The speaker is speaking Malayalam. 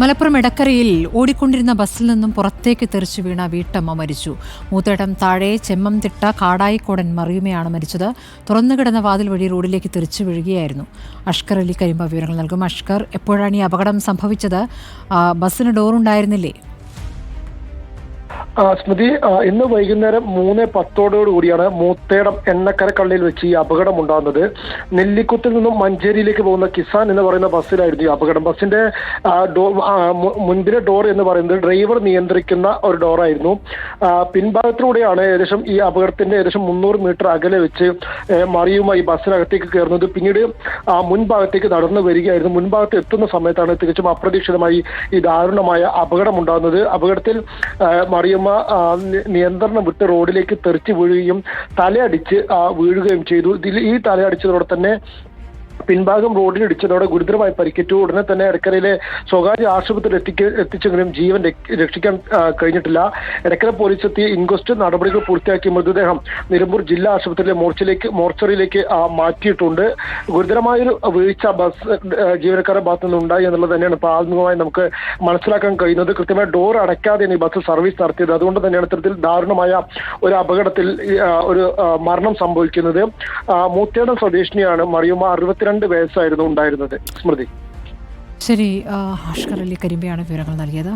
മലപ്പുറം എടക്കരയിൽ ഓടിക്കൊണ്ടിരുന്ന ബസ്സിൽ നിന്നും പുറത്തേക്ക് തെറിച്ചു വീണ വീട്ടമ്മ മരിച്ചു. മൂത്തേടം താഴെ ചെമ്മംതിട്ട കാടായിക്കോടൻ മറിയുമയാണ് മരിച്ചത്. തുറന്നുകിടന്ന വാതിൽ വഴി റോഡിലേക്ക് തെറിച്ചു വീഴുകയായിരുന്നു. അഷ്കർ അലി കരിമ്പ വിവരങ്ങൾ നൽകും. അഷ്കർ എപ്പോഴാണ് ഈ അപകടം സംഭവിച്ചത്? ബസ്സിന് ഡോറുണ്ടായിരുന്നില്ലേ? സ്മൃതി ഇന്ന് വൈകുന്നേരം മൂന്ന് പത്തോടോട് കൂടിയാണ് മൂത്തേടം എണ്ണക്കര കള്ളിയിൽ വെച്ച് ഈ അപകടം ഉണ്ടാകുന്നത്. നെല്ലിക്കുത്തിൽ നിന്നും മഞ്ചേരിയിലേക്ക് പോകുന്ന കിസാൻ എന്ന് പറയുന്ന ബസ്സിലായിരുന്നു ഈ അപകടം. ബസ്സിന്റെ മുൻപിലെ ഡോർ എന്ന് പറയുന്നത് ഡ്രൈവർ നിയന്ത്രിക്കുന്ന ഒരു ഡോറായിരുന്നു. പിൻഭാഗത്തിലൂടെയാണ് ഏകദേശം ഈ അപകടത്തിന്റെ ഏകദേശം മുന്നൂറ് മീറ്റർ അകലെ വെച്ച് മറിയുമായി ബസ്സിനകത്തേക്ക് കയറുന്നത്. പിന്നീട് ആ മുൻഭാഗത്തേക്ക് നടന്നു വരികയായിരുന്നു. മുൻഭാഗത്ത് എത്തുന്ന സമയത്താണ് തികച്ചും അപ്രതീക്ഷിതമായി ഈ ദാരുണമായ അപകടം ഉണ്ടാകുന്നത്. അപകടത്തിൽ ആ, നി- നിയന്ത്രണം വിട്ട് റോഡിലേക്ക് തെറിച്ച് വീഴുകയും തലയടിച്ച് വീഴുകയും ചെയ്തു. ഇതിൽ ഈ തലയടിച്ചതോടെ തന്നെ പിൻഭാഗം റോഡിൽ ഇടിച്ചതോടെ ഗുരുതരമായി പരിക്കേറ്റു ഉടനെ തന്നെ എടക്കരയിലെ സ്വകാര്യ ആശുപത്രിയിൽ എത്തിക്ക എത്തിച്ചെങ്കിലും ജീവൻ രക്ഷിക്കാൻ കഴിഞ്ഞിട്ടില്ല. എടക്കര പോലീസ് എത്തിയ ഇൻക്വസ്റ്റ് നടപടികൾ പൂർത്തിയാക്കി മൃതദേഹം നിലമ്പൂർ ജില്ലാ ആശുപത്രിയിലെ മോർച്ചറിയിലേക്ക് ആ, മാറ്റിയിട്ടുണ്ട്. ഗുരുതരമായൊരു വീഴ്ച ബസ് ജീവനക്കാരുടെ ഭാഗത്തു നിന്ന് ഉണ്ടായി എന്നുള്ളത് തന്നെയാണ് പ്രാഥമികമായി നമുക്ക് മനസ്സിലാക്കാൻ കഴിയുന്നത്. കൃത്യമായി ഡോർ അടയ്ക്കാതെയാണ് ഈ ബസ് സർവീസ് നടത്തിയത്. അതുകൊണ്ട് തന്നെയാണ് ഇത്തരത്തിൽ ദാരുണമായ ഒരു അപകടത്തിൽ ഒരു മരണം സംഭവിക്കുന്നത്. മൂത്തേടം സ്വദേശിനിയാണ് മറിയുമ്മ അറുപത്തിരണ്ട് വയസ്സായിരുന്നു ഉണ്ടായിരുന്നത്. സ്മൃതി. ശരി ഹാഷ്കർ അലി കരിമ്പയാണ് വിവരങ്ങൾ നൽകിയത്.